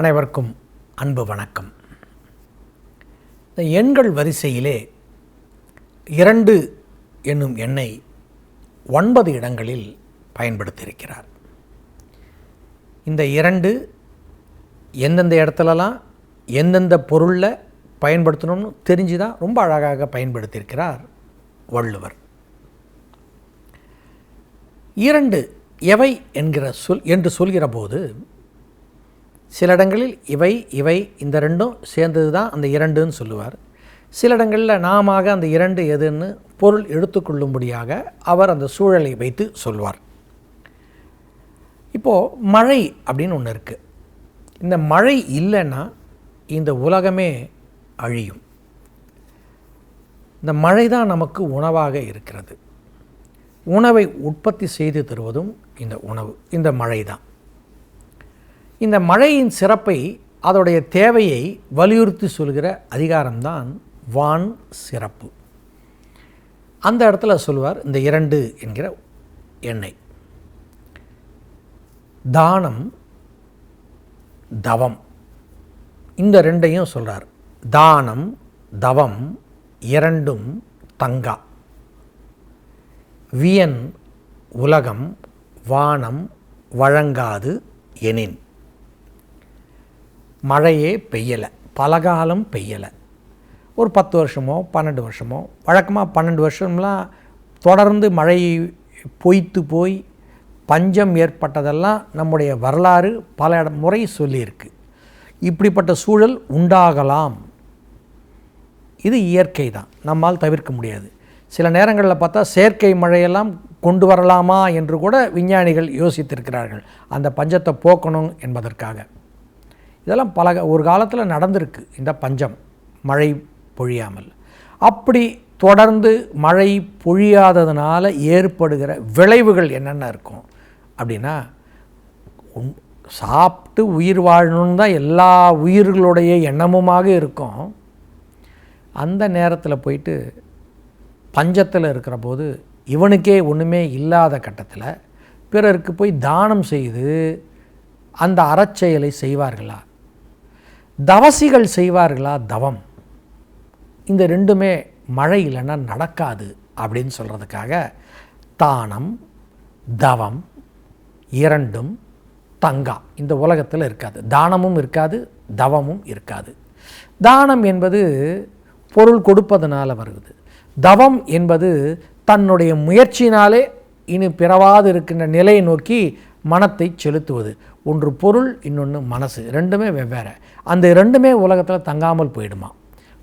அனைவருக்கும் அன்பு வணக்கம். இந்த எண்கள் வரிசையிலே இரண்டு என்னும் எண்ணை ஒன்பது இடங்களில் பயன்படுத்தியிருக்கிறார். இந்த இரண்டு எந்தெந்த இடத்துலலாம் எந்தெந்த பொருளில் பயன்படுத்தணும்னு தெரிஞ்சு தான் ரொம்ப அழகாக பயன்படுத்தியிருக்கிறார் வள்ளுவர். இரண்டு எவை என்கிற சொல் என்று சொல்கிற போது சில இடங்களில் இவை இவை இந்த ரெண்டும் சேர்ந்தது தான் அந்த இரண்டுன்னு சொல்லுவார். சில இடங்களில் நாம அந்த இரண்டு எதுன்னு பொருள் எடுத்துக்கொள்ளும்படியாக அவர் அந்த சூழலை வைத்து சொல்வார். இப்போது மழை அப்படின்னு ஒன்று இருக்குது இந்த மழை இல்லைன்னா இந்த உலகமே அழியும். இந்த மழை தான் நமக்கு உணவாக இருக்கிறது. உணவை உற்பத்தி செய்து தருவதும் இந்த உணவு இந்த மழை தான். இந்த மழையின் சிறப்பை அதோடைய தேவையை வலியுறுத்தி சொல்கிற அதிகாரம்தான் வான் சிறப்பு. அந்த இடத்துல சொல்லுவார் இந்த இரண்டு என்கிற எண்ணெய் தானம் தவம். இந்த ரெண்டையும் சொல்கிறார் தானம் தவம் இரண்டும் தங்கா. வியன் உலகம் வானம் வழங்காது எனின். மழையே பெய்யலை பலகாலம் பெய்யலை. ஒரு பத்து வருஷமோ பன்னெண்டு வருஷமோ வழக்கமாக பன்னெண்டு வருஷம்லாம் தொடர்ந்து மழை பொய்த்து போய் பஞ்சம் ஏற்பட்டதெல்லாம் நம்முடைய வரலாறு பல முறை சொல்லியிருக்கு. இப்படிப்பட்ட சூழல் உண்டாகலாம். இது இயற்கை தான். நம்மால் தவிர்க்க முடியாது. சில நேரங்களில் பார்த்தா செயற்கை மழையெல்லாம் கொண்டு வரலாமா என்று கூட விஞ்ஞானிகள் யோசித்திருக்கிறார்கள். அந்த பஞ்சத்தை போக்கணும் என்பதற்காக. இதெல்லாம் பல ஒரு காலத்தில் நடந்திருக்கு இந்த பஞ்சம் மழை பொழியாமல். அப்படி தொடர்ந்து மழை பொழியாததுனால ஏற்படுகிற விளைவுகள் என்னென்ன இருக்கும்? அப்படின்னா சாப்பிட்டு உயிர் வாழணும்னு தான் எல்லா உயிர்களுடைய எண்ணமுமாக இருக்கும். அந்த நேரத்தில் போயிட்டு பஞ்சத்தில் இருக்கிற போது இவனுக்கே ஒன்றுமே இல்லாத கட்டத்தில் பிறருக்கு போய் தானம் செய்து அந்த அறச்செயலை செய்வார்களா? தவசிகள் செய்வார்களா? தவம். இந்த ரெண்டுமே மழை இல்லைன்னா நடக்காது அப்படின்னு சொல்கிறதுக்காக தானம் தவம் இரண்டும் தங்கா. இந்த உலகத்தில் இருக்காது. தானமும் இருக்காது தவமும் இருக்காது. தானம் என்பது பொருள் கொடுப்பதனால் வருது. தவம் என்பது தன்னுடைய முயற்சியினாலே இனி பிறவாது இருக்கின்ற நிலையை நோக்கி மனத்தை செலுத்துவது. ஒன்று பொருள் இன்னொன்று மனசு. ரெண்டுமே வெவ்வேறு. அந்த ரெண்டுமே உலகத்தில் தங்காமல் போயிடுமா?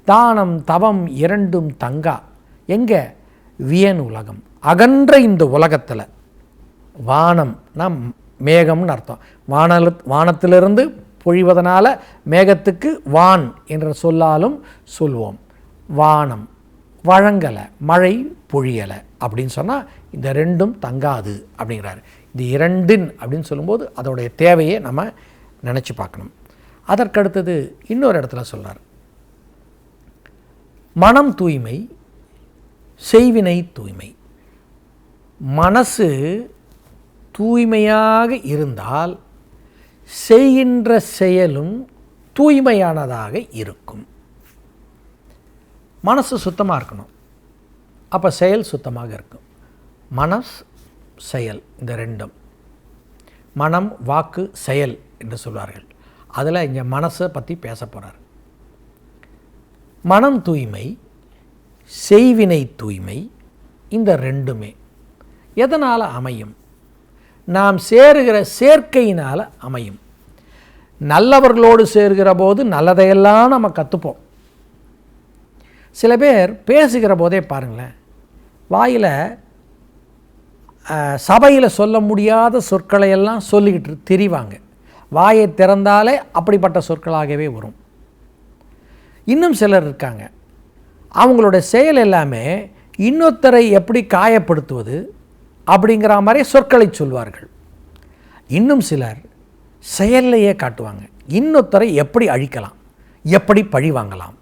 தானம் தவம் இரண்டும் தங்கா. எங்கே? வியன் உலகம். அகன்ற இந்த உலகத்தில் வானம்னா மேகம்னு அர்த்தம். வானல வானத்திலிருந்து பொழிவதனால் மேகத்துக்கு வான் என்ற சொல்லாலும் சொல்வோம். வானம் வழங்கலை மழை பொழியலை அப்படின்னு சொன்னால் இந்த ரெண்டும் தங்காது அப்படிங்கிறாரு. இது இரண்டின் அப்படின்னு சொல்லும்போது அதோடைய தேவையை நம்ம நினச்சி பார்க்கணும். அதற்கடுத்தது இன்னொரு இடத்துல சொல்கிறார் மனம் தூய்மை செய்வினை தூய்மை. மனசு தூய்மையாக இருந்தால் செய்கின்ற செயலும் தூய்மையானதாக இருக்கும். மனசு சுத்தமாக இருக்கணும். அப்போ செயல் சுத்தமாக இருக்கும். மனஸ் செயல் இந்த ரெண்டும். மனம் வாக்கு செயல் என்று சொல்வார்கள். அதில் இங்கே மனசை பற்றி பேச போகிறார் மனம் தூய்மை செய்வினை தூய்மை இந்த ரெண்டுமே. எதனால் அமையும்? நாம் சேருகிற சேர்க்கையினால் அமையும். நல்லவர்களோடு சேர்கிற போது நல்லதையெல்லாம் நம்ம கற்றுப்போம் சில பேர் பேசுகிற போதே பாருங்களேன் வாயில் சபையில் சொல்ல முடியாத சொற்களை எல்லாம் சொல்லிக்கிட்டு தெரிவாங்க. வாயை திறந்தாலே அப்படிப்பட்ட சொற்களாகவே வரும். இன்னும் சிலர் இருக்காங்க. அவங்களோட செயல் எல்லாமே இன்னொருத்தரை எப்படி காயப்படுத்துவது அப்படிங்கிற மாதிரி சொற்களை சொல்வார்கள். இன்னும் சிலர் செயல்லையே காட்டுவாங்க. இன்னொருத்தரை எப்படி அழிக்கலாம்? எப்படி பழி வாங்கலாம்?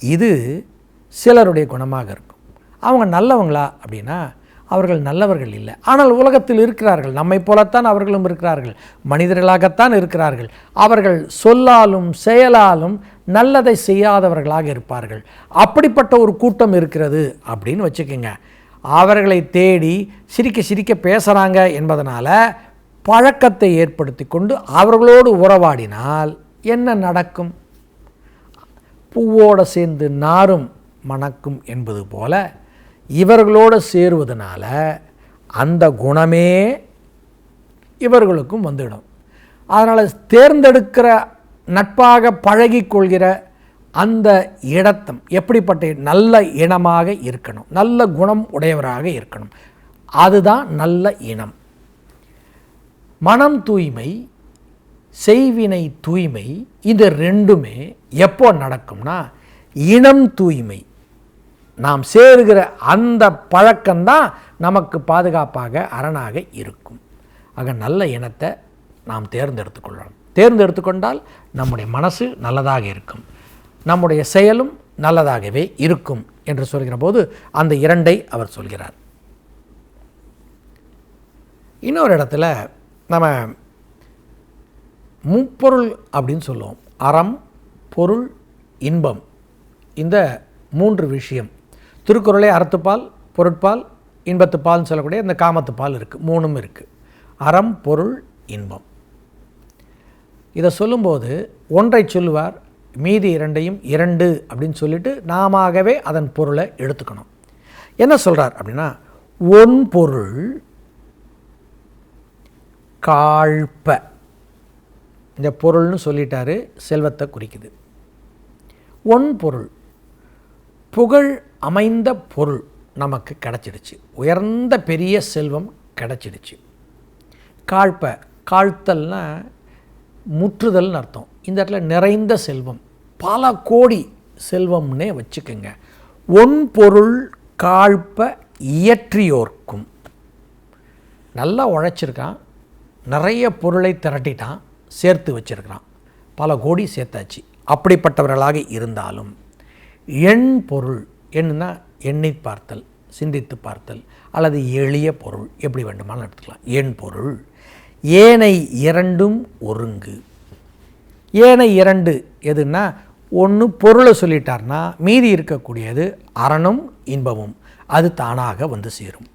இது சிலருடைய குணமாக இருக்கும். அவங்க நல்லவங்களா அப்படின்னா அவர்கள் நல்லவர்கள் இல்லை. ஆனால் உலகத்தில் இருக்கிறார்கள். நம்மை போலத்தான் அவர்களும் இருக்கிறார்கள். மனிதர்களாகத்தான் இருக்கிறார்கள். அவர்கள் சொல்லாலும் செயலாலும் நல்லதை செய்யாதவர்களாக இருப்பார்கள். அப்படிப்பட்ட ஒரு கூட்டம் இருக்கிறது அப்படின்னு வச்சுக்கோங்க. அவர்களை தேடி சிரிக்க சிரிக்க பேசுகிறாங்க என்பதனால் பழக்கத்தை ஏற்படுத்தி கொண்டு அவர்களோடு உறவாடினால் என்ன நடக்கும்? பூவோடு சேர்ந்து நாரும் மணக்கும் என்பது போல இவர்களோடு சேருவதனால அந்த குணமே இவர்களுக்கும் வந்துடும் அதனால் தேர்ந்தெடுக்கிற நட்பாக பழகிக்கொள்கிற அந்த இடத்தம் எப்படிப்பட்ட நல்ல இனமாக இருக்கணும். நல்ல குணம் உடையவராக இருக்கணும். அதுதான் நல்ல இனம். மனம் தூய்மை செய்வினை தூய்மை இது ரெண்டுமே எப்போ நடக்கும்னா இனம் தூய்மை. நாம் சேருகிற அந்த பழக்கம்தான் நமக்கு பாதுகாப்பாக அரணாக இருக்கும். ஆக நல்ல இனத்தை நாம் தேர்ந்தெடுத்து கொள்ளணும். தேர்ந்தெடுத்து கொண்டால் நம்முடைய மனசு நல்லதாக இருக்கும். நம்முடைய செயலும் நல்லதாகவே இருக்கும் என்று சொல்கிற போது அந்த இரண்டை அவர் சொல்கிறார். இன்னொரு இடத்துல நம்ம முப்பொருள் அப்படின்னு சொல்லுவோம். அறம் பொருள் இன்பம். இந்த மூன்று விஷயம் திருக்குறளே அறத்துப்பால் பொருட்பால் இன்பத்துப்பால்னு சொல்லக்கூடிய இந்த காமத்துப்பால் இருக்குது மூணும் இருக்குது அறம் பொருள் இன்பம். இதை சொல்லும்போது ஒன்றை சொல்லுவார் மீதி இரண்டையும் இரண்டு அப்படின்னு சொல்லிட்டு நாமவே அதன் பொருளை எடுத்துக்கணும். என்ன சொல்கிறார் அப்படின்னா ஒன் பொருள் காழ்ப்ப. இந்த பொருள்னு சொல்லிட்டாரு செல்வத்தை குறிக்குது. ஒன் பொருள் புகழ் அமைந்த பொருள் நமக்கு கிடச்சிடுச்சு. உயர்ந்த பெரிய செல்வம் கிடச்சிடுச்சு. காழ்ப்ப காழ்த்தல்னா முற்றுதல்னு அர்த்தம். இந்த இடத்துல நிறைந்த செல்வம். பல கோடி செல்வம்னே வச்சுக்கோங்க. ஒன் பொருள் காழ்ப்ப இயற்றியோர்க்கும். நல்லா உழைச்சிருக்கான். நிறைய பொருளை திரட்டிட்டான். சேர்த்து வச்சிருக்கிறான். பல கோடி சேர்த்தாச்சு. அப்படிப்பட்டவர்களாக இருந்தாலும். எண் பொருள் என்னன்னா எண்ணி பார்த்தல் சிந்தித்து பார்த்தல் அல்லது எளிய பொருள். எப்படி வேண்டுமானாலும் எடுத்துக்கலாம். எண் பொருள். ஏனை இரண்டும் ஒருங்கு. ஏனை இரண்டு எதுன்னா ஒன்று பொருளை சொல்லிட்டார்னா மீதி இருக்கக்கூடியது அறனும் இன்பமும். அது தானாக வந்து சேரும்.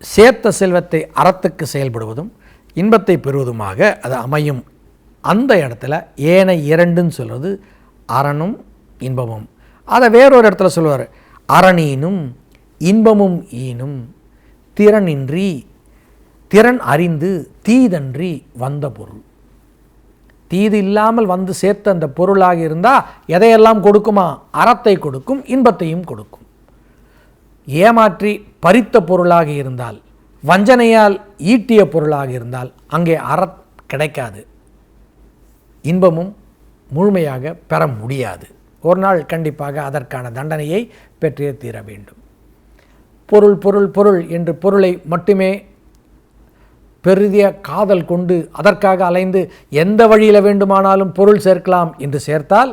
சேர்த்த செல்வத்தை அறத்துக்கு செயல்படுவதும் இன்பத்தை பெறுவதுமாக அது அமையும். அந்த இடத்துல ஏனை இரண்டுன்னு சொல்கிறது அறனும் இன்பமும். அதை வேறொரு இடத்துல சொல்லுவார். அரணீனும் இன்பமும் ஈனும் திறனின்றி திறன் அறிந்து தீதன்றி வந்த பொருள். தீது இல்லாமல் வந்து சேர்த்த அந்த பொருளாக இருந்தால் எதையெல்லாம் கொடுக்குமா? அறத்தை கொடுக்கும் இன்பத்தையும் கொடுக்கும். ஏமாற்றி பறித்த பொருளாக இருந்தால் வஞ்சனையால் ஈட்டிய பொருளாக இருந்தால் அங்கே அற கிடைக்காது. இன்பமும் முழுமையாக பெற முடியாது. ஒரு நாள் கண்டிப்பாக அதற்கான தண்டனையை பெற்றே தீர வேண்டும். பொருள் பொருள் பொருள் என்று பொருளை மட்டுமே பெருதிய காதல் கொண்டு அதற்காக அலைந்து எந்த வழியில் வேண்டுமானாலும் பொருள் சேர்க்கலாம் என்று சேர்த்தால்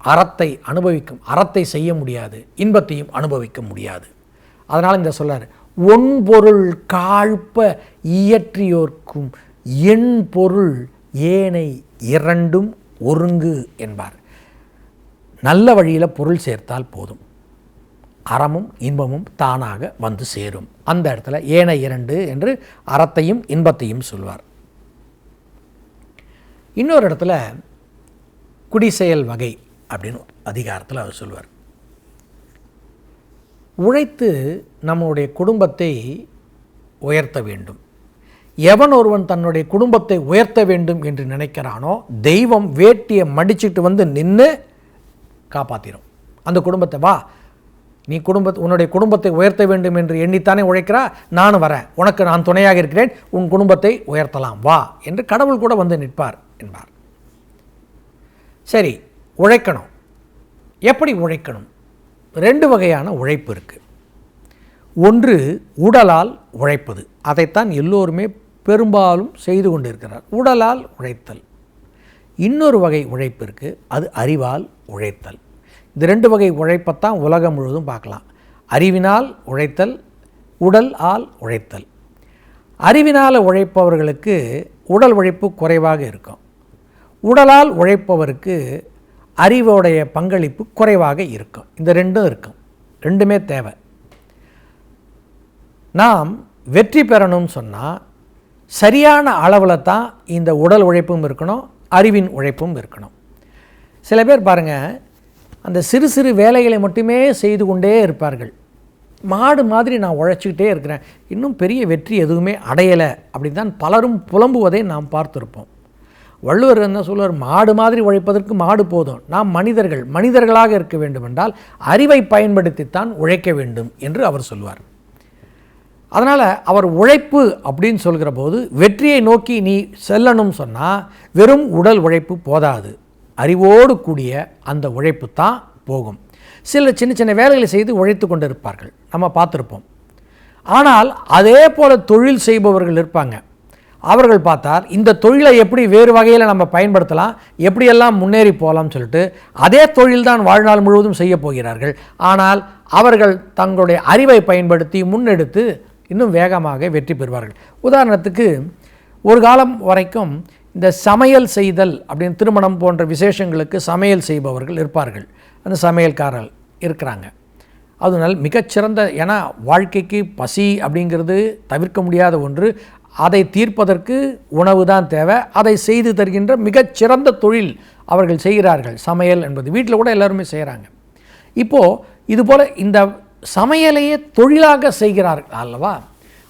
அறத்தை அனுபவிக்கும் அறத்தை செய்ய முடியாது இன்பத்தையும் அனுபவிக்க முடியாது. அதனால் இந்த சொல்கிறார் ஒன் பொருள் காழ்ப்ப இயற்றியோர்க்கும் எண் பொருள் ஏனை இரண்டும் ஒருங்கு என்பார். நல்ல வழியில் பொருள் சேர்த்தால் போதும். அறமும் இன்பமும் தானாக வந்து சேரும். அந்த இடத்துல ஏன இரண்டு என்று அறத்தையும் இன்பத்தையும் சொல்வார். இன்னொரு இடத்துல குடிசெயல் வகை அப்படின்னு அதிகாரத்தில் அவர் சொல்வார். உழைத்து நம்முடைய குடும்பத்தை உயர்த்த வேண்டும். எவன் ஒருவன் தன்னுடைய குடும்பத்தை உயர்த்த வேண்டும் என்று நினைக்கிறானோ தெய்வம் வேட்டியை மடிச்சிட்டு வந்து நின்று காப்பாற்றிடும் அந்த குடும்பத்தை வா. நீ குடும்பத்தை உன்னுடைய குடும்பத்தை உயர்த்த வேண்டும் என்று எண்ணித்தானே உழைக்கிறா? நானும் வரேன். உனக்கு நான் துணையாக இருக்கிறேன். உன் குடும்பத்தை உயர்த்தலாம். வா என்று கடவுள் கூட வந்து நிற்பார் என்பார். சரி உழைக்கணும். எப்படி உழைக்கணும்? ரெண்டு வகையான உழைப்பு இருக்குது ஒன்று உடலால் உழைப்பது. அதைத்தான் எல்லோருமே பெரும்பாலும் செய்து கொண்டிருக்கிறார். உடலால் உழைத்தல். இன்னொரு வகை உழைப்பு இருக்குது அது அறிவால் உழைத்தல். இந்த ரெண்டு வகை உழைப்பைத்தான் உலகம் முழுவதும் பார்க்கலாம். அறிவினால் உழைத்தல் உடல் ஆல் உழைத்தல். அறிவினால் உழைப்பவர்களுக்கு உடல் உழைப்பு குறைவாக இருக்கும். உடலால் உழைப்பவருக்கு அறிவோடைய பங்களிப்பு குறைவாக இருக்கும். இந்த ரெண்டும் இருக்கும். ரெண்டுமே தேவை. நாம் வெற்றி பெறணும்னு சொன்னால் சரியான அளவில் தான் இந்த உடல் உழைப்பும் இருக்கணும் அறிவின் உழைப்பும் இருக்கணும். சில பேர் பாருங்கள் அந்த சிறு சிறு வேலைகளை மட்டுமே செய்து கொண்டே இருப்பார்கள். மாடு மாதிரி நான் உழைச்சிக்கிட்டே இருக்கிறேன். இன்னும் பெரிய வெற்றி எதுவுமே அடையலை அப்படின்னு தான் பலரும் புலம்புவதை நாம் பார்த்துருப்போம். வள்ளுவர் என்ன சொல்லுவார்? மாடு மாதிரி உழைப்பதற்கு மாடு போதும். நாம் மனிதர்கள் மனிதர்களாக இருக்க வேண்டுமென்றால் அறிவை பயன்படுத்தித்தான் உழைக்க வேண்டும் என்று அவர் சொல்வார் அதனால் அவர் உழைப்பு அப்படின்னு சொல்கிற போது வெற்றியை நோக்கி நீ செல்லணும் சொன்னால் வெறும் உடல் உழைப்பு போதாது. அறிவோடு கூடிய அந்த உழைப்பு தான் போகும். சில சின்ன சின்ன வேலைகளை செய்து உழைத்து கொண்டு இருப்பார்கள் நம்ம பார்த்துருப்போம். ஆனால் அதே போல் தொழில் செய்பவர்கள் இருப்பாங்க. அவர்கள் பார்த்தால் இந்த தொழிலை எப்படி வேறு வகையில் நம்ம பயன்படுத்தலாம் எப்படியெல்லாம் முன்னேறி போகலாம்னு சொல்லிட்டு அதே தொழில் தான் வாழ்நாள் முழுவதும் செய்ய போகிறார்கள். ஆனால் அவர்கள் தங்களுடைய அறிவை பயன்படுத்தி முன்னெடுத்து இன்னும் வேகமாக வெற்றி பெறுவார்கள். உதாரணத்துக்கு ஒரு காலம் வரைக்கும் இந்த சமையல் செய்தல் அப்படின்னு திருமணம் போன்ற விசேஷங்களுக்கு சமையல் செய்பவர்கள் இருப்பார்கள். அந்த சமையல்காரர் இருக்கிறாங்க. அதனால் மிகச்சிறந்த ஏன்னா வாழ்க்கைக்கு பசி அப்படிங்கிறது தவிர்க்க முடியாத ஒன்று. அதை தீர்ப்பதற்கு உணவு தான் தேவை. அதை செய்து தருகின்ற மிகச்சிறந்த தொழில் அவர்கள் செய்கிறார்கள். சமையல் என்பது வீட்டில் கூட எல்லாருமே செய்கிறாங்க. இப்போது இதுபோல் இந்த சமையலையே தொழிலாக செய்கிறார்கள் அல்லவா?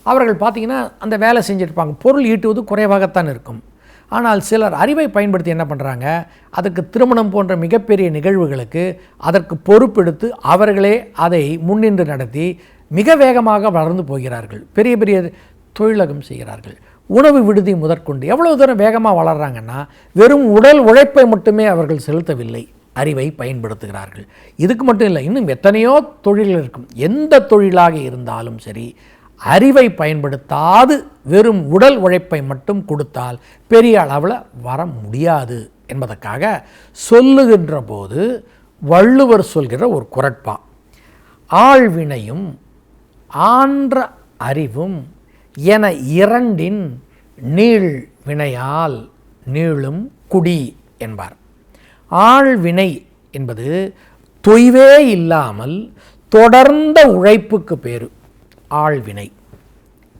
அவர்கள் பார்த்திங்கன்னா அந்த வேலை செஞ்சுருப்பாங்க. பொருள் ஈட்டுவது குறைவாகத்தான் இருக்கும். ஆனால் சிலர் அறிவை பயன்படுத்தி என்ன பண்ணுறாங்க அதுக்கு திருமணம் போன்ற மிகப்பெரிய நிகழ்வுகளுக்கு அதற்கு பொறுப்பெடுத்து அவர்களே அதை முன்னின்று நடத்தி மிக வேகமாக வளர்ந்து போகிறார்கள். பெரிய பெரிய தொழிலகம் செய்கிறார்கள். உணவு விடுதி முதற்கொண்டு எவ்வளவு தூரம் வேகமாக வளர்கிறாங்கன்னா வெறும் உடல் உழைப்பை மட்டுமே அவர்கள் செலுத்தவில்லை. அறிவை பயன்படுத்துகிறார்கள். இதுக்கு மட்டும் இல்லை இன்னும் எத்தனையோ தொழில் இருக்கும். எந்த தொழிலாக இருந்தாலும் சரி அறிவை பயன்படுத்தாது வெறும் உடல் உழைப்பை மட்டும் கொடுத்தால் பெரிய அளவில் வர முடியாது என்பதற்காக சொல்லுகின்ற போது வள்ளுவர் சொல்கிற ஒரு குரட்பா ஆழ்வினையும் ஆன்ற அறிவும் என இரண்டின் நீள் வினையால் நீளும் குடி என்பார். ஆழ்வினை என்பது தொய்வே இல்லாமல் தொடர்ந்த உழைப்புக்கு பேரு. ஆழ்வினை.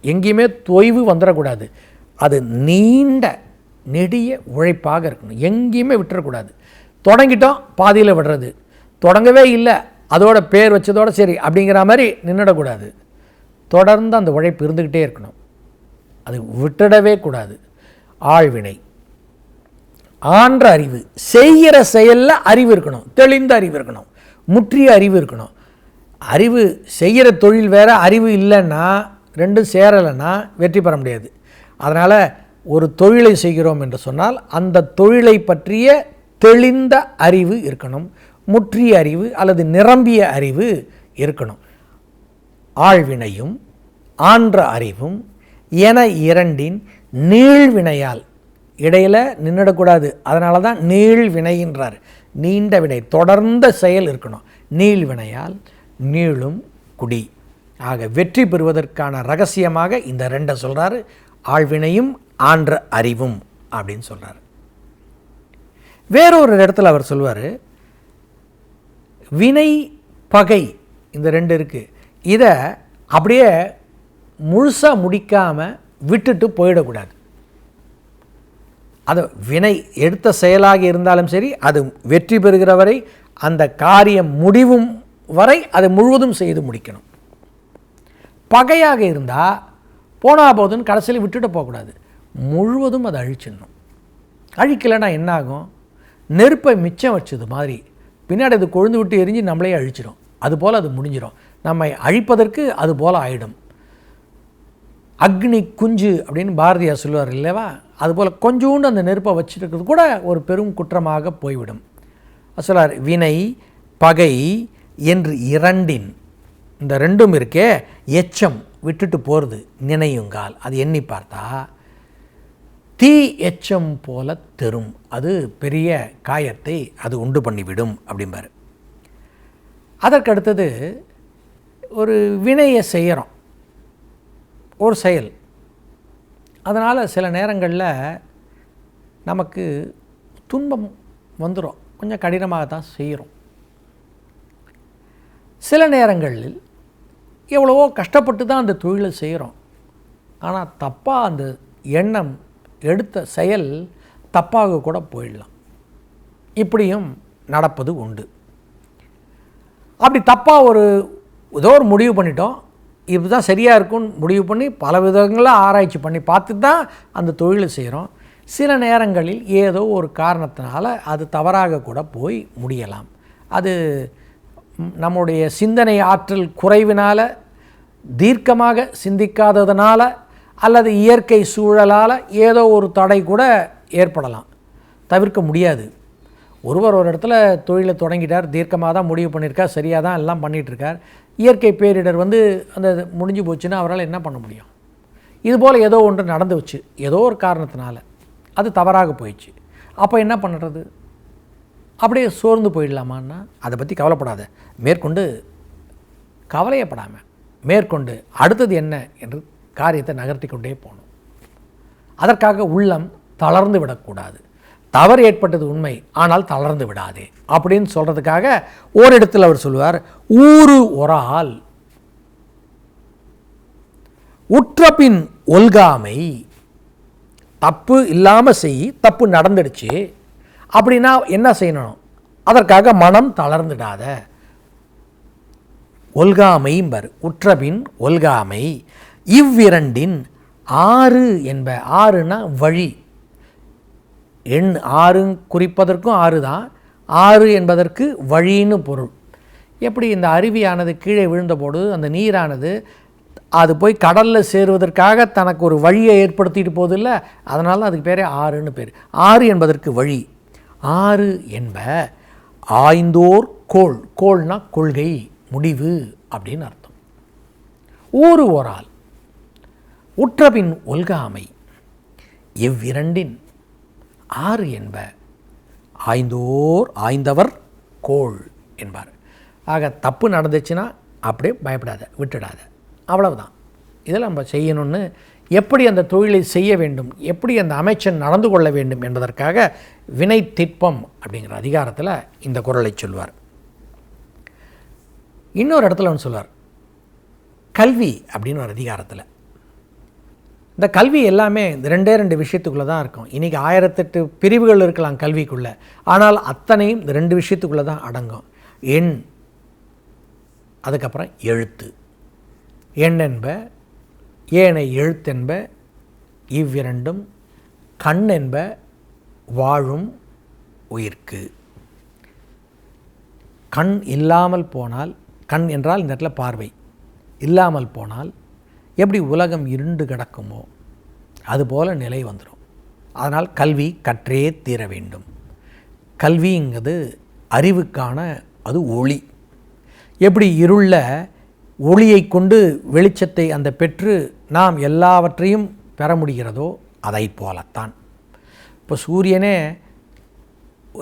எங்கேயுமே தொய்வு வந்துடக்கூடாது அது நீண்ட நெடிய உழைப்பாக இருக்கணும். எங்கேயுமே விட்டுறக்கூடாது. தொடங்கிட்டோம் பாதியில் விடுறது. தொடங்கவே இல்லை அதோட பேர் வச்சதோட சரி அப்படிங்கிற மாதிரி நின்றுடக்கூடாது தொடர்ந்து அந்த உழைப்பு இருந்துக்கிட்டே இருக்கணும். அது விட்டுடவே கூடாது. ஆழ்வினை. ஆன்ற அறிவு செய்கிற செயலில் அறிவு இருக்கணும். தெளிந்த அறிவு இருக்கணும். முற்றிய அறிவு இருக்கணும். அறிவு செய்கிற தொழில் வேறு அறிவு இல்லைன்னா ரெண்டும் சேரலைன்னா வெற்றி பெற முடியாது. அதனால் ஒரு தொழிலை செய்கிறோம் என்று சொன்னால் அந்த தொழிலை பற்றிய தெளிந்த அறிவு இருக்கணும் முற்றிய அறிவு அல்லது நிரம்பிய அறிவு இருக்கணும். ஆழ்வினையும் ஆன்ற அறிவும் என இரண்டின் நீழ்வினையால் இடையில் நின்றுடக்கூடாது அதனால தான் நீள் நீண்ட வினை தொடர்ந்த செயல் இருக்கணும். நீள்வினையால் நீளும் குடி. ஆக வெற்றி பெறுவதற்கான ரகசியமாக இந்த ரெண்டை சொல்கிறாரு ஆழ்வினையும் ஆன்ற அறிவும் அப்படின்னு சொல்கிறார் வேறொரு இடத்துல அவர் சொல்வார் வினை பகை இந்த ரெண்டு இருக்குது இதை அப்படியே முழுசாக முடிக்காமல் விட்டுட்டு போயிடக்கூடாது. அது வினை எடுத்த செயலாக இருந்தாலும் சரி அது வெற்றி பெறுகிற வரை அந்த காரியம் முடிவும் வரை அதை முழுவதும் செய்து முடிக்கணும். பகையாக இருந்தால் போனா போதுன்னு கடைசியில் விட்டுட்டு போகக்கூடாது முழுவதும் அதை அழிச்சிடணும். அழிக்கலைன்னா என்ன ஆகும் நெருப்பை மிச்சம் வச்சது மாதிரி. பின்னாடி அது கொழுந்து விட்டு எரிஞ்சு நம்மளே அழிச்சிடும் அதுபோல் அது முடிஞ்சிடும் நம்மை அழிப்பதற்கு அது போல் ஆயிடும். அக்னி குஞ்சு அப்படின்னு பாரதியார் சொல்லுவார் இல்லைவா? அதுபோல் கொஞ்சோண்டு அந்த நெருப்பை வச்சுருக்கிறது கூட ஒரு பெரும் குற்றமாக போய்விடும். சொல்லார் வினை பகை என்று இரண்டின் இந்த ரெண்டும் இருக்கே எச்சம் விட்டுட்டு போகிறது நினையுங்கால். அது எண்ணி பார்த்தா தீ எச்சம் போல தெரும். அது பெரிய காயத்தை அது உண்டு பண்ணிவிடும் அப்படிம்பார். அதற்கடுத்தது ஒரு வினையை செய்கிறோம் ஒரு செயல். அதனால் சில நேரங்களில் நமக்கு துன்பம் வந்துடும் கொஞ்சம் கடினமாக தான் செய்கிறோம் சில நேரங்களில் எவ்வளவோ கஷ்டப்பட்டு தான் அந்த தொழிலை செய்கிறோம். ஆனால் தப்பாக அந்த எண்ணம் எடுத்த செயல் தப்பாக கூட போயிடலாம். இப்படியும் நடப்பது உண்டு. அப்படி தப்பாக ஒரு ஏதோ ஒரு முடிவு பண்ணிட்டோம். இதுதான் சரியாக இருக்கும்னு முடிவு பண்ணி பல விதங்களை ஆராய்ச்சி பண்ணி பார்த்து தான் அந்த தொழிலை செய்கிறோம். சில நேரங்களில் ஏதோ ஒரு காரணத்தினால அது தவறாக கூட போய் முடியலாம். அது நம்முடைய சிந்தனை ஆற்றல் குறைவினால் தீர்க்கமாக சிந்திக்காததுனால அல்லது இயற்கை சூழலால் ஏதோ ஒரு தடை கூட ஏற்படலாம். தவிர்க்க முடியாது. ஒருவர் ஒரு இடத்துல தொழிலை தொடங்கிட்டார் தீர்க்கமாக தான் முடிவு பண்ணியிருக்கார் சரியாக தான் எல்லாம் பண்ணிகிட்ருக்கார் இருக்கார் இயற்கை பேரிடர் வந்து அந்த முடிஞ்சு போச்சுன்னா அவரால் என்ன பண்ண முடியும்? இதுபோல் ஏதோ ஒன்று நடந்துச்சு. ஏதோ ஒரு காரணத்தினால. அது தவறாக போயிடுச்சு. அப்போ என்ன பண்ணுறது? அப்படியே சோர்ந்து போயிடலாமான்னா அதை பற்றி கவலைப்படாத. மேற்கொண்டு கவலையப்படாமல் மேற்கொண்டு அடுத்தது என்ன என்று காரியத்தை நகர்த்தி கொண்டே போகணும். அதற்காக உள்ளம் தளர்ந்து விடக்கூடாது. தவறு ஏற்பட்டது உண்மை ஆனால் தளர்ந்து விடாதே அப்படின்னு சொல்கிறதுக்காக ஓரிடத்தில் அவர் சொல்லுவார் ஊரு ஒரு ஆள் உற்றபின் ஒல்காமை தப்பு இல்லாமல் செய் தப்பு நடந்துடுச்சு அப்படின்னா என்ன செய்யணும்? அதற்காக மனம் தளர்ந்துடாத. ஒல்காமைம்பர் உற்றபின் ஒல்காமை. இவ்விரண்டின் ஆறு என்ப ஆறுனா வழி. எண் ஆறு குறிப்பதற்கும் ஆறு தான் ஆறு என்பதற்கு வழின்னு பொருள். எப்படி இந்த அருவியானது கீழே விழுந்தபோது அந்த நீரானது அது போய் கடலில் சேருவதற்காக தனக்கு ஒரு வழியை ஏற்படுத்திட்டு போதில்லை அதனால் அதுக்கு பேரே ஆறுன்னு பேர். ஆறு என்பதற்கு வழி. ஆறு என்ப ஆய்ந்தோர் கோள். கோள்னா கொள்கை முடிவு அப்படின்னு அர்த்தம். ஊறு ஓரால். உற்றபின் ஒல்காமை. எவ்விரண்டின். ஆறு என்ப ஆய்ந்தோர் ஆய்ந்தவர் கோள் என்பார். ஆக தப்பு நடந்துச்சுன்னா அப்படியே பயப்படாத விட்டுடாத. அவ்வளவுதான். இதில் நம்ம செய்யணும்னு எப்படி அந்த தொழிலை செய்ய வேண்டும் எப்படி அந்த அமைச்சன் நடந்து கொள்ள வேண்டும் என்பதற்காக வினை திட்பம் அப்படிங்கிற அதிகாரத்தில் இந்த குரலை சொல்வார். இன்னொரு இடத்துல ஒன்று சொல்வார். கல்வி அப்படின்னு ஒரு அதிகாரத்தில். இந்த கல்வி எல்லாமே இந்த ரெண்டே ரெண்டு விஷயத்துக்குள்ளே தான் இருக்கும். இன்றைக்கி ஆயிரத்தெட்டு பிரிவுகள் இருக்கலாம் கல்விக்குள்ளே. ஆனால் அத்தனையும் இந்த ரெண்டு விஷயத்துக்குள்ளே தான் அடங்கும். எண் அதுக்கப்புறம் எழுத்து. எண் என்ப ஏனை எழுத்தென்ப இவ்விரண்டும் கண் என்ப வாழும் உயிர்க்கு. கண் இல்லாமல் போனால் கண் என்றால் இந்த இடத்துல பார்வை. இல்லாமல் போனால் எப்படி உலகம் இருண்டு கிடக்குமோ அதுபோல் நிலை வந்துடும் அதனால் கல்வி கற்றே தீர வேண்டும். கல்விங்கிறது அறிவுக்கான அது ஒளி. எப்படி இருள ஒளியை கொண்டு வெளிச்சத்தை அந்த பெற்று நாம் எல்லாவற்றையும் பெற முடிகிறதோ அதை போலத்தான். இப்போ சூரியனே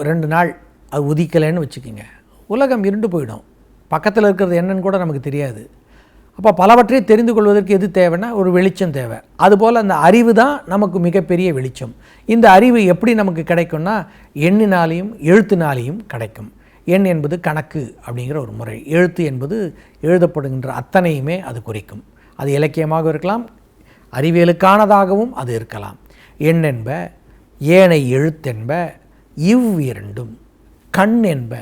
ரெண்டு நாள் அது உதிக்கலைன்னு வச்சுக்கோங்க. உலகம் இருண்டு போயிடும். பக்கத்தில் இருக்கிறது என்னன்னு கூட நமக்கு தெரியாது. அப்போ பலவற்றை தெரிந்து கொள்வதற்கு எது தேவைன்னா ஒரு வெளிச்சம் தேவை. அதுபோல் அந்த அறிவு தான் நமக்கு மிகப்பெரிய வெளிச்சம். இந்த அறிவு எப்படி நமக்கு கிடைக்கும்னா எண்ணினாலையும் எழுத்துனாலேயும் கிடைக்கும். எண் என்பது கணக்கு அப்படிங்கிற ஒரு முறை. எழுத்து என்பது எழுதப்படுகின்ற அத்தனையுமே அது குறிக்கும். அது இலக்கியமாக இருக்கலாம் அறிவியலுக்கானதாகவும் அது இருக்கலாம். எண் என்ப ஏனை எழுத்தென்ப இவ் இரண்டும் கண் என்ப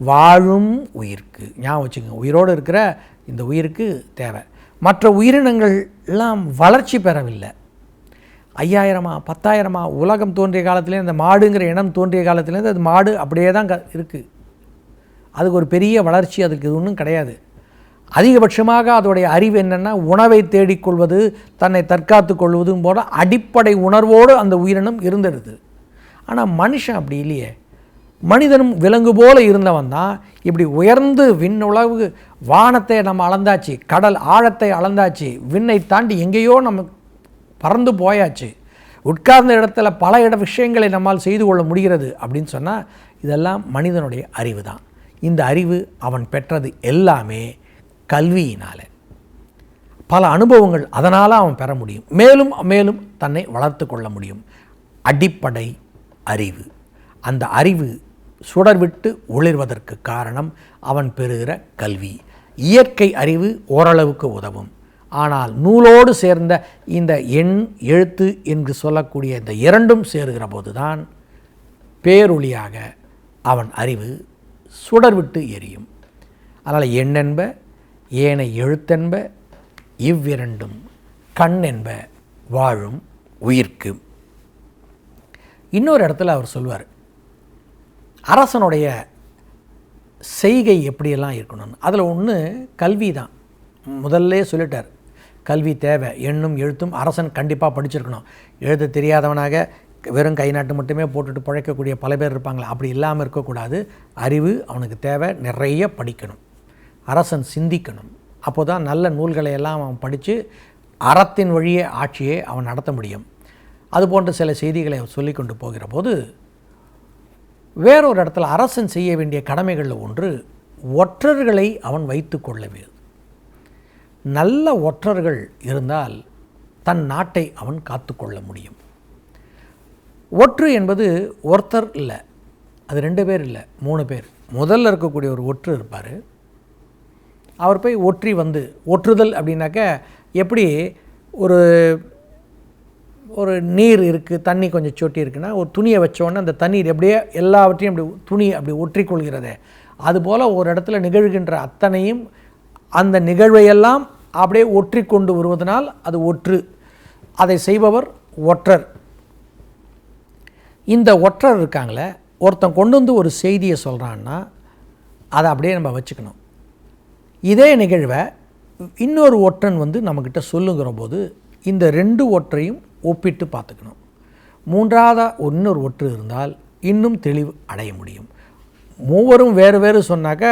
வாழும் உயிர்க்கு. ஞாபகம் வச்சுங்க உயிரோடு இருக்கிற இந்த உயிருக்கு தேவை. மற்ற உயிரினங்கள் எல்லாம் வளர்ச்சி பெறவில்லை. ஐயாயிரமா பத்தாயிரமா உலகம் தோன்றிய காலத்துலேயே இந்த மாடுங்கிற இனம் தோன்றிய காலத்துலேருந்து அது மாடு அப்படியே தான் க இருக்குது அதுக்கு ஒரு பெரிய வளர்ச்சி அதுக்கு இது ஒன்றும் கிடையாது. அதிகபட்சமாக அதோடைய அறிவு என்னென்னா உணவை தேடிக்கொள்வது தன்னை தற்காத்து கொள்வதும் போல அடிப்படை உணர்வோடு அந்த உயிரினம் இருந்துடுது ஆனால் மனுஷன் அப்படி இல்லையே. மனிதனும் விலங்கு போல இருந்தவன் தான். இப்படி உயர்ந்து விண்ணுளவு வானத்தை நம்ம அளந்தாச்சு கடல் ஆழத்தை அளந்தாச்சு விண்ணை தாண்டி எங்கேயோ நம்ம பறந்து போயாச்சு. உட்கார்ந்த இடத்துல பல இட விஷயங்களை நம்மால் செய்து கொள்ள முடிகிறது அப்படின்னு சொன்னால் இதெல்லாம் மனிதனுடைய அறிவு தான். இந்த அறிவு அவன் பெற்றது எல்லாமே கல்வியினால். பல அனுபவங்கள் அதனால் அவன் பெற முடியும். மேலும் மேலும் தன்னை வளர்த்து கொள்ள முடியும். அடிப்படை அறிவு. அந்த அறிவு சுடர்விட்டு ஒளிர்வதற்கு காரணம் அவன் பெறுகிற கல்வி. இயற்கை அறிவு ஓரளவுக்கு உதவும். ஆனால் நூலோடு சேர்ந்த இந்த எண் எழுத்து என்று சொல்லக்கூடிய இந்த இரண்டும் சேருகிற போதுதான் பேரொளியாக அவன் அறிவு சுடர்விட்டு எரியும். அதனால் எண்ணென்ப ஏனை எழுத்தென்ப இவ்விரண்டும் கண் என்ப வாழும் உயிர்க்கு. இன்னொரு இடத்துல அவர் சொல்வார் அரசனுடைய செய்கை எப்படியெல்லாம் இருக்கணும்னு. அதில் ஒன்று கல்வி தான் முதல்ல சொல்லிட்டார் கல்வி தேவை எண்ணும் எழுத்தும் அரசன் கண்டிப்பாக படிச்சிருக்கணும். எழுத தெரியாதவனாக வெறும் கை நாட்டு மட்டுமே போட்டுட்டு பிழைக்கக்கூடிய பல பேர் இருப்பாங்களா அப்படி இல்லாமல் இருக்கக்கூடாது. அறிவு அவனுக்கு தேவை நிறைய படிக்கணும். அரசன் சிந்திக்கணும். அப்போ தான் நல்ல நூல்களை எல்லாம் அவன் படித்து அறத்தின் வழியே ஆட்சியை அவன் நடத்த முடியும். அது போன்ற சில செய்திகளை அவர் சொல்லி கொண்டு போகிற போது வேறொரு இடத்துல அரசன் செய்ய வேண்டிய கடமைகளில் ஒன்று ஒற்றர்களை அவன் வைத்து கொள்ளவே வேண்டும் நல்ல ஒற்றர்கள் இருந்தால் தன் நாட்டை அவன் காத்து கொள்ள முடியும். ஒற்று என்பது ஒருத்தர் இல்லை அது ரெண்டு பேர் இல்லை மூணு பேர். முதல்ல இருக்கக்கூடிய ஒரு ஒற்று இருப்பார். அவர் போய் ஒற்றி வந்து ஒற்றுதல் அப்படின்னாக்க எப்படி ஒரு ஒரு நீர் இருக்குது தண்ணி கொஞ்சம் சொட்டி இருக்குன்னா ஒரு துணியை வச்சோடனே அந்த தண்ணீர் எப்படியே எல்லாவற்றையும் அப்படி துணி அப்படி ஒற்றிக்கொள்கிறது. அதுபோல் ஒரு இடத்துல நிகழ்கின்ற அத்தனையும் அந்த நிகழ்வையெல்லாம் அப்படியே ஒற்றி கொண்டு வருவதனால் அது ஒற்று. அதை செய்பவர் ஒற்றர். இந்த ஒற்றர் இருக்காங்களே ஒருத்தன் கொண்டு வந்து ஒரு செய்தியை சொல்கிறான்னா அதை அப்படியே நம்ம வச்சுக்கணும். இதே நிகழ்வை இன்னொரு ஒற்றன் வந்து நம்மக்கிட்ட சொல்லுங்கிற போது இந்த ரெண்டு ஒற்றையும் ஒப்பிட்டு பார்த்துக்கணும். மூன்றாவதாக இன்னொரு ஒற்று இருந்தால் இன்னும் தெளிவு அடைய முடியும். மூவரும் வேறு வேறு சொன்னாக்க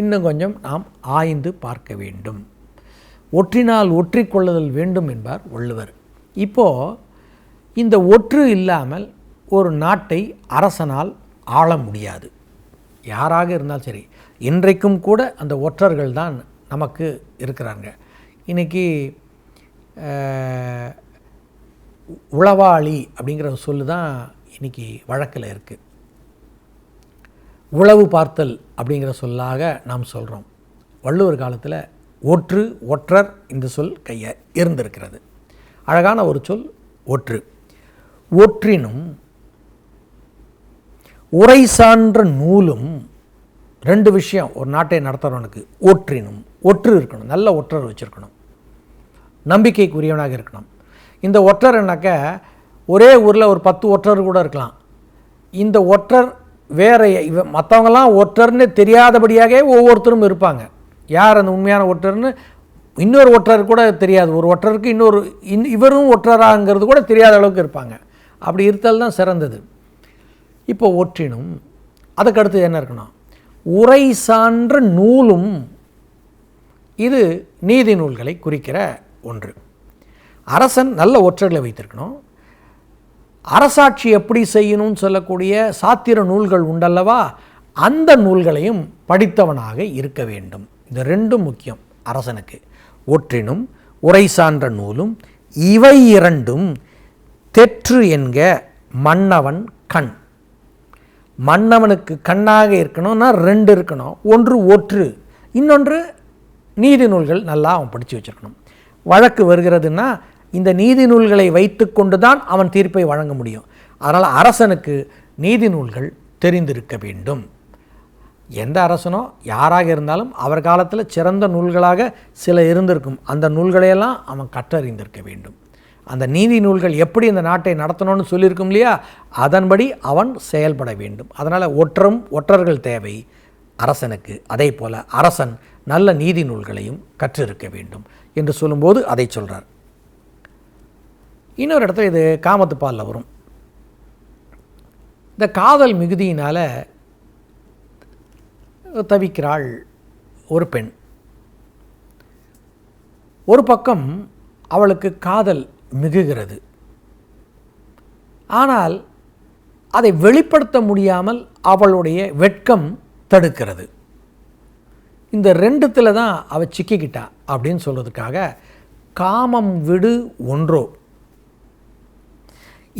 இன்னும் கொஞ்சம் நாம் ஆய்ந்து பார்க்க வேண்டும். ஒற்றினால் ஒற்றிக்கொள்ளுதல் வேண்டும் என்பார் வள்ளுவர். இப்போது இந்த ஒற்று இல்லாமல் ஒரு நாட்டை அரசனால் ஆள முடியாது. யாராக இருந்தாலும் சரி இன்றைக்கும் கூட அந்த ஒற்றர்கள் தான் நமக்கு இருக்கிறாங்க. இன்றைக்கி உளவாளி அப்படிங்கிற ஒரு சொல்லு தான் இன்றைக்கி வழக்கில் இருக்குது உளவு பார்த்தல் அப்படிங்கிற சொல்லாக நாம் சொல்கிறோம் வள்ளுவர் காலத்தில் ஒற்று ஒற்றர் இந்த சொல் கைய இருந்திருக்கிறது. அழகான ஒரு சொல் ஒற்று. ஒற்றினும் உரை சான்ற நூலும் ரெண்டு விஷயம் ஒரு நாட்டை நடத்துகிறவனுக்கு ஒற்றினும் ஒற்று இருக்கணும் நல்ல ஒற்றர் வச்சுருக்கணும். நம்பிக்கைக்குரியவனாக இருக்கணும். இந்த ஒற்றர்னாக்க ஒரே ஊரில் ஒரு பத்து ஒற்றர் கூட இருக்கலாம். இந்த ஒற்றர் வேற இவ மற்றவங்களாம் ஒற்றர்னு தெரியாதபடியாகவே ஒவ்வொருத்தரும் இருப்பாங்க. யார் அந்த உண்மையான ஒற்றர்னு? இன்னொரு ஒற்றர் கூட தெரியாது. ஒரு ஒற்றருக்கு இன்னொரு இன் இவரும் ஒற்றராங்கிறது கூட தெரியாத அளவுக்கு இருப்பாங்க. அப்படி இருத்தல் தான் சிறந்தது. இப்போ ஒற்றினும் அதுக்கடுத்து என்ன இருக்கணும்? உரை சான்ற நூலும் இது நீதி நூல்களை குறிக்கிற ஒன்று. அரசன் நல்ல ஒற்றர்களை வைத்திருக்கணும். அரசாட்சி எப்படி செய்யணும்னு சொல்லக்கூடிய சாத்திர நூல்கள் உண்டல்லவா? அந்த நூல்களையும் படித்தவனாக இருக்க வேண்டும். இது ரெண்டும் முக்கியம் அரசனுக்கு. ஒற்றினும் உரை சான்ற நூலும் இவை இரண்டும் தெற்று என்க மன்னவன் கண். மன்னவனுக்கு கண்ணாக இருக்கணும்னா ரெண்டு இருக்கணும். ஒன்று ஒற்று. இன்னொன்று நீதி நூல்கள் நல்லா அவன் படித்து வச்சுருக்கணும். வழக்கு வருகிறதுன்னா இந்த நீதி நூல்களை வைத்து கொண்டு தான் அவன் தீர்ப்பை வழங்க முடியும். அதனால் அரசனுக்கு நீதி நூல்கள் தெரிந்திருக்க வேண்டும். எந்த அரசனோ யாராக இருந்தாலும் அவர் காலத்தில் சிறந்த நூல்களாக சில இருந்திருக்கும். அந்த நூல்களையெல்லாம் அவன் கற்றறிந்திருக்க வேண்டும். அந்த நீதி நூல்கள் எப்படி இந்த நாட்டை நடத்தணும்னு சொல்லியிருக்கும் இல்லையா? அதன்படி அவன் செயல்பட வேண்டும். அதனால் ஒற்றரும் ஒற்றர்கள் தேவை. அரசனுக்கு. அதே போல் அரசன் நல்ல நீதி நூல்களையும் கற்றிருக்க வேண்டும் என்று சொல்லும்போது அதை சொல்கிறார் இன்னொரு இடத்துல இது காமத்துப்பாலில் வரும். இந்த காதல் மிகுதியினால் தவிக்கிறாள் ஒரு பெண். ஒரு பக்கம் அவளுக்கு காதல் மிகுகிறது. ஆனால் அதை வெளிப்படுத்த முடியாமல் அவளுடைய வெட்கம் தடுக்கிறது. இந்த ரெண்டுத்தில் தான் அவள் சிக்கிக்கிட்டா அப்படின்னு சொல்கிறதுக்காக காமம் விடு ஒன்றோ.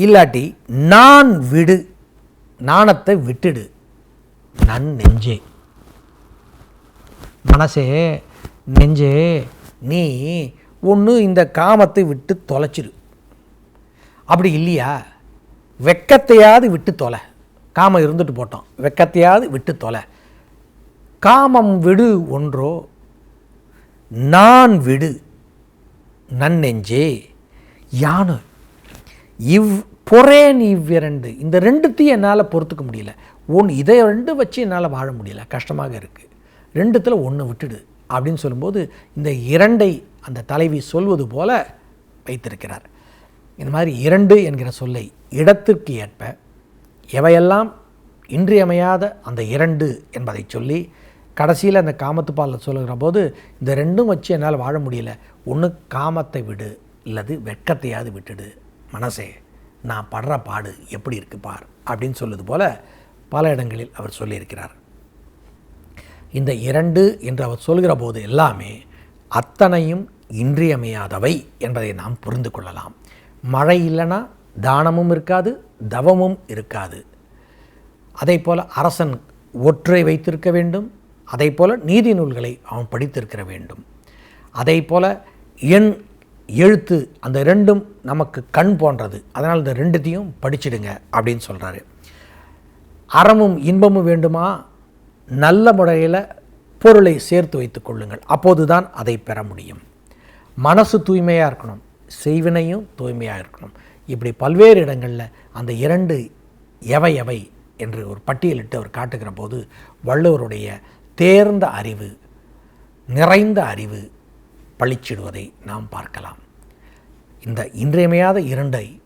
இல்லாட்டி நான் விடு நாணத்தை விட்டுடு நன் நெஞ்சே. மனசே நெஞ்சே நீ ஒன்று இந்த காமத்தை விட்டு தொலைச்சிரு. அப்படி இல்லையா? வெக்கத்தையாவது விட்டு தொலை. காமம் இருந்துட்டு போட்டோம். வெக்கத்தையாவது விட்டு தொலை. காமம் விடு ஒன்றோ நான் விடு நன்னெஞ்சே யானு? இவ் பொறேன் இவ்விரண்டு. இந்த ரெண்டுத்தையும் என்னால் பொறுத்துக்க முடியல. ஒன்று இதை ரெண்டு வச்சு என்னால் வாழ முடியல. கஷ்டமாக இருக்குது ரெண்டுத்தில் ஒன்று விட்டுடு. அப்படின்னு சொல்லும்போது இந்த இரண்டை அந்த தலைவி சொல்வது போல வைத்திருக்கிறார். இந்த மாதிரி இரண்டு என்கிற சொல்லை இடத்திற்கு ஏற்ப எவையெல்லாம் இன்றியமையாத அந்த இரண்டு என்பதை சொல்லி கடைசியில் அந்த காமத்து பாலில் சொல்லுகிற போது இந்த ரெண்டும் வச்சு என்னால் வாழ முடியல. ஒன்று காமத்தை விடு இல்லது வெட்கத்தையாவது விட்டுடு. மனசே நான் படுற பாடு எப்படி இருக்கு பார் அப்படின்னு சொல்லுது போல பல இடங்களில் அவர் சொல்லியிருக்கிறார். இந்த இரண்டு என்று அவர் சொல்கிற போது எல்லாமே அத்தனையும் இன்றியமையாதவை என்பதை நாம் புரிந்து கொள்ளலாம். மழை இல்லைன்னா தானமும் இருக்காது தவமும் இருக்காது. அதே போல் அரசன் ஒற்றை வைத்திருக்க வேண்டும் அதே போல் நீதி நூல்களை அவன் படித்திருக்கிற வேண்டும். அதே போல் எண் எழுத்து அந்த ரெண்டும் நமக்கு கண் போன்றது அதனால் இந்த ரெண்டுத்தையும் படிச்சிடுங்க அப்படின்னு சொல்கிறாரு அறமும் இன்பமும் வேண்டுமா? நல்ல முறையில் பொருளை சேர்த்து வைத்துக் கொள்ளுங்கள். அப்போதுதான் அதை பெற முடியும். மனசு தூய்மையாக இருக்கணும். செய்வினையும் தூய்மையாக இருக்கணும். இப்படி பல்வேறு இடங்களில் அந்த இரண்டு எவை எவை என்று ஒரு பட்டியலிட்டு அவர் காட்டுகிற போது வள்ளுவருடைய தேர்ந்த அறிவு நிறைந்த அறிவு பளிச்சிடுவதை நாம் பார்க்கலாம். இந்த இன்றியமையாத இரண்டை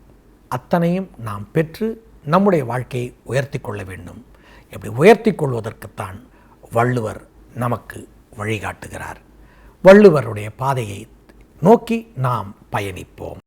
அத்தனையும் நாம் பெற்று நம்முடைய வாழ்க்கையை உயர்த்தி கொள்ள வேண்டும். இப்படி உயர்த்தி கொள்வதற்குத்தான் வள்ளுவர் நமக்கு வழிகாட்டுகிறார். வள்ளுவருடைய பாதையை நோக்கி நாம் பயணிப்போம்.